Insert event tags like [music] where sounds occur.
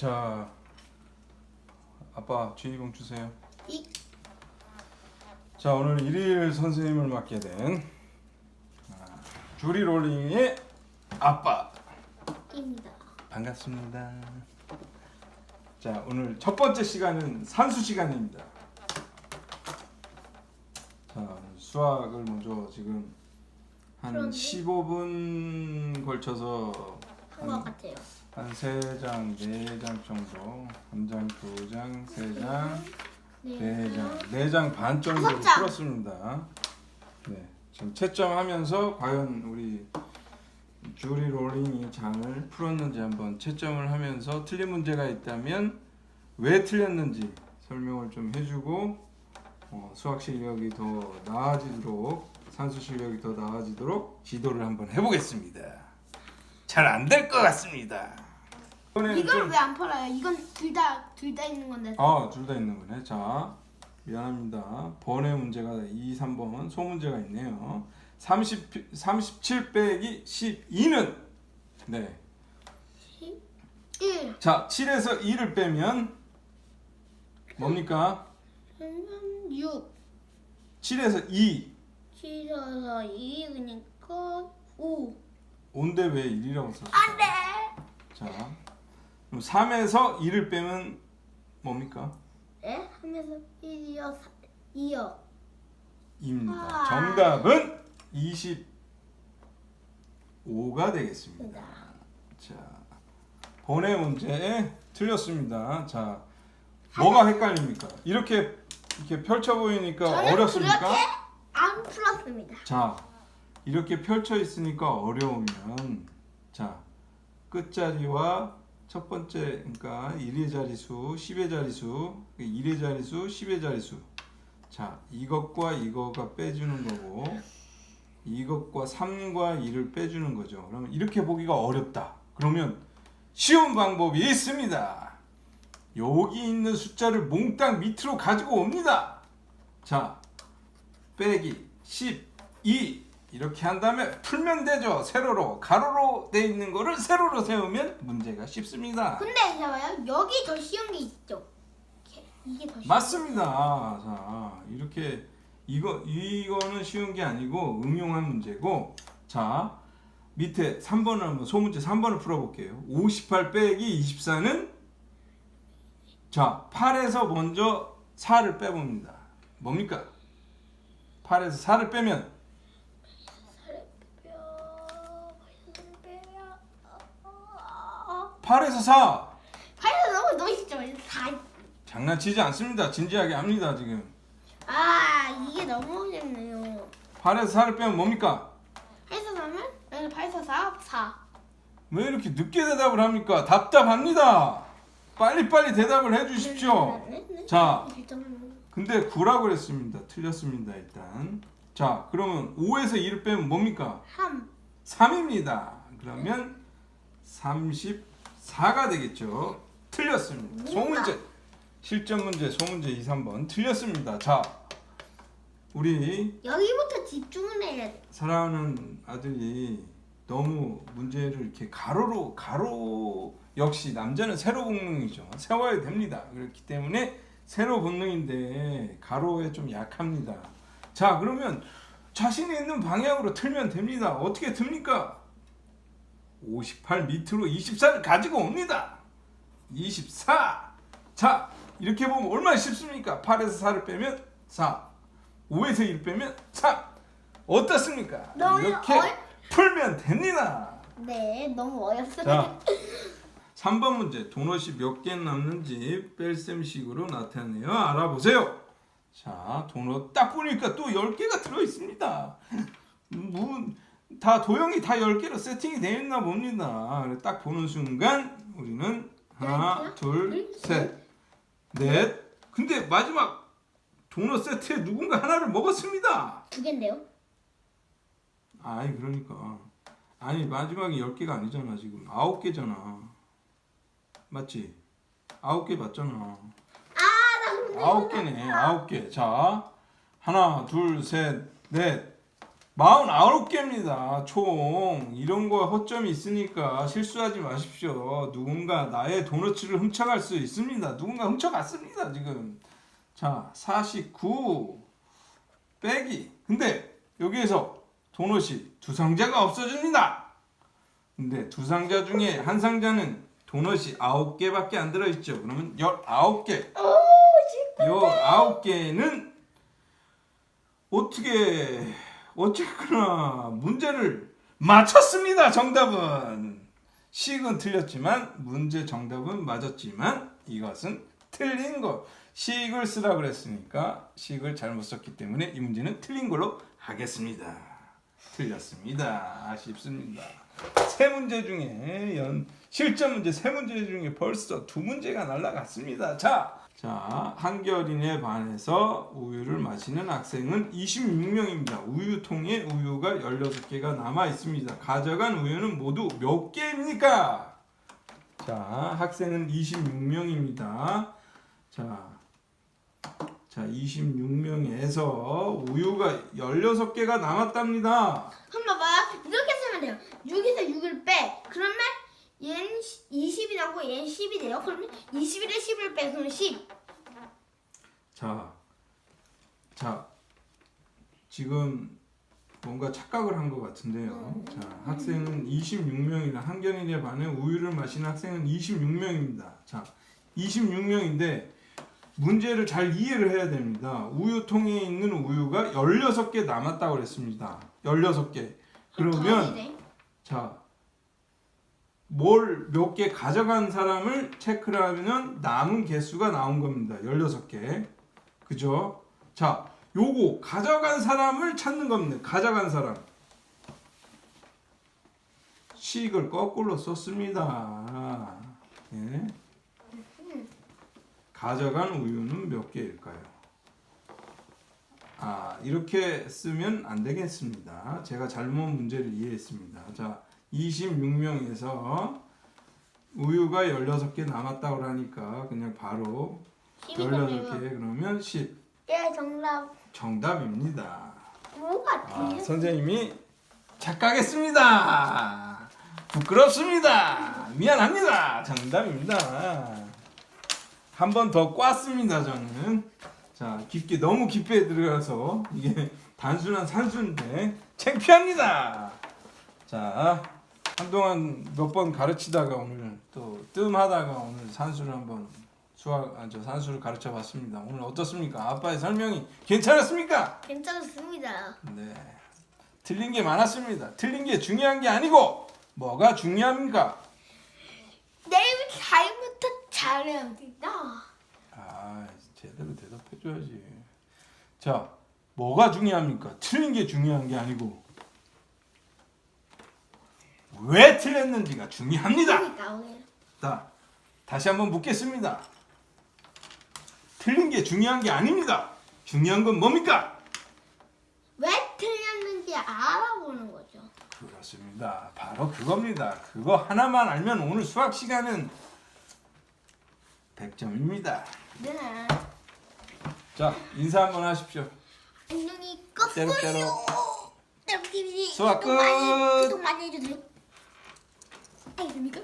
자, 아빠 주의봉 주세요. 이 자, 오늘 일일 선생님을 맡게 된 아, 주리 롤링의 아빠 입니다. 반갑습니다. 자, 오늘 첫 번째 시간은 산수 시간입니다. 자, 수학을 먼저 지금 한 그런데? 15분 걸쳐서 한 것 같아요. 한 세 장, 네 장 정도, 한 장, 두 장, 세 장, 네 장, 네 장 반 정도 다섯 장. 풀었습니다. 네, 지금 채점하면서 과연 우리 주리 롤링이 장을 풀었는지 한번 채점을 하면서 틀린 문제가 있다면 왜 틀렸는지 설명을 좀 해주고 어, 수학 실력이 더 나아지도록 산수 실력이 더 나아지도록 지도를 한번 해보겠습니다. 잘 안 될 것 같습니다. 이번에는 이걸 좀- 왜 안 팔아요? 이건 둘 다 둘 다 있는 건데. 아, 둘 다 있는 거네. 자, 미안합니다. 번외 문제가 2, 3번 소문제가 있네요. 30, 37 빼기 12는 네. 1. 자, 7에서 2를 빼면 뭡니까? 6. 7에서 2. 7에서 2 그러니까 5. 온데 왜 1이라고 썼어요? 안 돼. 자, 그럼 3에서 2를 빼면 뭡니까? 네? 하면서 1이요 2요. 2입니다. 아. 정답은 25가 되겠습니다. 자, 번외 문제 틀렸습니다. 자, 뭐가 헷갈립니까? 이렇게 이렇게 펼쳐 보이니까 저는 어렵습니까? 그렇게 안 풀었습니다. 자, 이렇게 펼쳐 있으니까 어려우면 자, 끝자리와 첫 번째 그러니까 1의 자리수, 10의 자리수, 1의 자리수, 10의 자리수. 자, 이것과 이거가 빼주는 거고 이것과 3과 2를 빼주는 거죠. 그러면 이렇게 보기가 어렵다. 그러면 쉬운 방법이 있습니다. 여기 있는 숫자를 몽땅 밑으로 가지고 옵니다. 자, 빼기 12 이렇게 한 다음에 풀면 되죠. 세로로 가로로 돼 있는 거를 세로로 세우면 문제가 쉽습니다. 근데 봐봐요. 여기 더 쉬운 게 있죠. 이렇게. 이게 더 쉬운. 맞습니다. 자, 이렇게 이거 이거는 쉬운 게 아니고 응용한 문제고 자, 밑에 3번을 한번 소문제 3번을 풀어 볼게요. 58 빼기 24는 자, 8에서 먼저 4를 빼 봅니다. 뭡니까? 8에서 4를 빼면 살을 빼요. 살을 빼요. 어, 8에서 4 팔에서 너무 쉽죠. 다. 장난치지 않습니다. 진지하게 합니다, 지금. 아 이게 너무 어렵네요. 8에서 4를 빼면 뭡니까? 8에서 4면? 여기 8에서 4, 4. 왜 이렇게 늦게 대답을 합니까? 답답합니다. 빨리빨리 대답을 해 주십시오. 네, 네, 네. 자. 근데 9라고 그랬습니다. 틀렸습니다, 일단. 자, 그러면 5에서 2를 빼면 뭡니까? 3. 3입니다. 그러면 34가 되겠죠. 틀렸습니다. 소문제. 실전 문제, 소문제 2, 3번 틀렸습니다. 자, 우리 여기부터 집중을 해야 돼. 사랑하는 아들이 너무 문제를 이렇게 가로로 가로 역시 남자는 세로 본능이죠. 세워야 됩니다. 그렇기 때문에 세로 본능인데 가로에 좀 약합니다. 자 그러면 자신이 있는 방향으로 틀면 됩니다. 어떻게 듭니까? 58 밑으로 24를 가지고 옵니다. 24. 자 이렇게 보면 얼마나 쉽습니까? 8에서 4를 빼면 4. 5에서 1 빼면 3. 어떻습니까? 너무 이렇게 어려- 풀면 됩니다. 네, 너무 어렵습니다. 자, [laughs] 3번 문제. 도넛이 몇 개 남는지 뺄셈식으로 나타내어 알아보세요. 자, 도넛 딱 보니까 또 10개가 들어 있습니다. 뭐, 다 도형이 다 10개로 세팅이 되어 있나 봅니다. 딱 보는 순간 우리는 하나, 하나, 둘, 둘, 셋, 넷. 근데 마지막 도넛 세트에 누군가 하나를 먹었습니다. 두 개인데요? 아이 그러니까 아니 마지막에 10개가 아니잖아 지금 9개잖아 맞지? 9개 맞잖아 아, 나 근데 9개네 9개 자 하나 둘 셋 넷 49개입니다. 총 이런 거 허점이 있으니까 실수하지 마십시오. 누군가 나의 도너츠를 훔쳐갈 수 있습니다. 누군가 훔쳐갔습니다. 지금. 자, 49 빼기. 근데 여기에서 도넛이 두 상자가 없어집니다. 근데 두 상자 중에 한 상자는 도넛이 9개밖에 안 들어있죠. 그러면 19개. 오, 19개는 어떻게 어쨌거나 문제를 맞췄습니다. 정답은 식은 틀렸지만 문제 정답은 맞았지만 이것은 틀린 거. 식을 쓰라 그랬으니까 식을 잘못 썼기 때문에 이 문제는 틀린 걸로 하겠습니다. 틀렸습니다. 아쉽습니다. 세 문제 중에 연 실전 문제 세 문제 중에 벌써 두 문제가 날라갔습니다. 자, 자 한겨린에 반해서 우유를 마시는 학생은 26명입니다. 우유통에 우유가 16개가 남아 있습니다. 가져간 우유는 모두 몇 개입니까? 자, 학생은 26명입니다. 자, 자 26명에서 우유가 16개가 남았답니다. 한번 봐봐. 이렇게 쓰면 돼요. 6에서 6을 빼. 그러면 얘는 20이 나고 얘는 10이 돼요. 그러면 21에 10을 빼. 그러면 10. 자, 자, 지금 뭔가 착각을 한 것 같은데요. 자, 학생은 26명이나 한견인에 반해 우유를 마시는 학생은 26명입니다. 자, 26명인데 문제를 잘 이해를 해야 됩니다. 우유통에 있는 우유가 16개 남았다고 그랬습니다. 16개. 그러면 네. 자, 뭘 몇 개 가져간 사람을 체크를 하면 남은 개수가 나온 겁니다. 16개. 그죠? 자, 요거 가져간 사람을 찾는 겁니다. 가져간 사람. 식을 거꾸로 썼습니다. 예. 가져간 우유는 몇 개일까요? 아, 이렇게 쓰면 안 되겠습니다. 제가 잘못 문제를 이해했습니다. 자, 26명에서 우유가 16개 남았다고 하니까 그냥 바로 10이 16개 되면 그러면 10 예, 정답. 정답입니다. 뭐가 아? 선생님이 착각했습니다. 부끄럽습니다. 미안합니다. 정답입니다. 한 번 더 꽈습니다. 저는 자 깊게 너무 깊게 들어가서 이게 단순한 산수인데 창피합니다. 자 한동안 몇 번 가르치다가 오늘 또 뜸하다가 오늘 산수를 한번 수학 아, 저 산수를 가르쳐 봤습니다. 오늘 어떻습니까? 아빠의 설명이 괜찮았습니까? 괜찮습니다. 네. 틀린 게 많았습니다. 틀린 게 중요한 게 아니고 뭐가 중요합니까? 내일 잘부터 잘해야 된다. 아, 제대로 대답해 줘야지. 자, 뭐가 중요합니까? 틀린 게 중요한 게 아니고 왜 틀렸는지가 중요합니다. 자, 다시 한번 묻겠습니다. 틀린 게 중요한 게 아닙니다. 중요한 건 뭡니까? 왜 틀렸는지 알아보는 거죠. 그렇습니다. 바로 그겁니다. 그거 하나만 알면 오늘 수학 시간은 100점입니다. 네. 자, 인사 한번 하십시오. 안녕히. 때로 때로. TV 수학 끝. 구독 많이 해주세요. 알겠습니까?